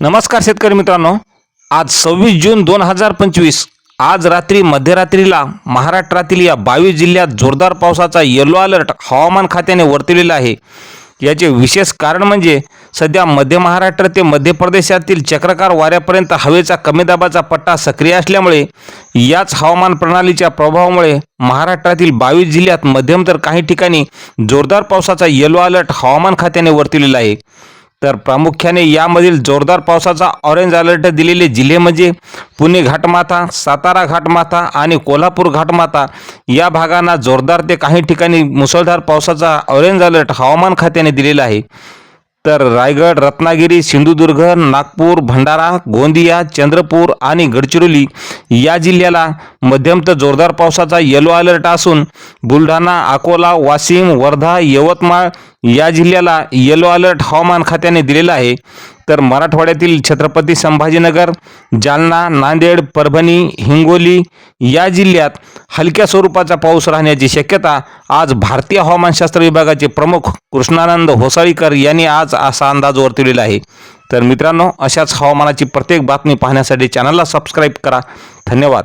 नमस्कार शेतकरी मित्रांनो. आज सव्वीस जून दोन हजार पंचवीस. आज रात्री मध्यरात्रीला महाराष्ट्रातील या बावीस जिल्ह्यात जोरदार पावसाचा येलो अलर्ट हवामान खात्याने वर्तवलेला आहे. याचे विशेष कारण म्हणजे सध्या मध्य महाराष्ट्र ते मध्य प्रदेशातील चक्रकार वाऱ्यापर्यंत हवेचा कमी दाबाचा पट्टा सक्रिय असल्यामुळे याच हवामान प्रणालीच्या प्रभावामुळे महाराष्ट्रातील बावीस जिल्ह्यात मध्यम तर काही ठिकाणी जोरदार पावसाचा येलो अलर्ट हवामान खात्याने वर्तवलेला आहे. तर प्रामुख्याने यामधील जोरदार पावसाचा ऑरेंज अलर्ट दिलेले जिल्हे म्हणजे पुणे घाटमाथा सातारा घाटमाथा आणि कोल्हापूर घाटमाथा या भागांना जोरदार ते काही ठिकाणी मुसळधार पावसाचा ऑरेंज अलर्ट हवामान खात्याने दिलेला आहे. तर रायगड रत्नागिरी सिंधुदुर्ग नागपूर भंडारा गोंदिया चंद्रपूर आणि गडचिरोली या जिल्ह्याला मध्यम तर जोरदार पावसाचा येलो अलर्ट असून बुलढाणा अकोला वाशिम वर्धा यवतमाळ या जिल्ह्याला येलो अलर्ट हवामान खात्याने दिलेला आहे. तर मराठवाड्यातील छत्रपती संभाजीनगर जालना नांदेड परभणी हिंगोली या जिल्ह्यात हलक्या स्वरूपाचा पाऊस राहण्याची शक्यता आज भारतीय हवामानशास्त्र विभागाचे प्रमुख कृष्णानंद होसाळीकर यांनी आज असा अंदाज वर्तवलेला आहे. तर मित्रांनो अशाच हवामानाची प्रत्येक बातमी पाहण्यासाठी चॅनलला सबस्क्राईब करा. धन्यवाद.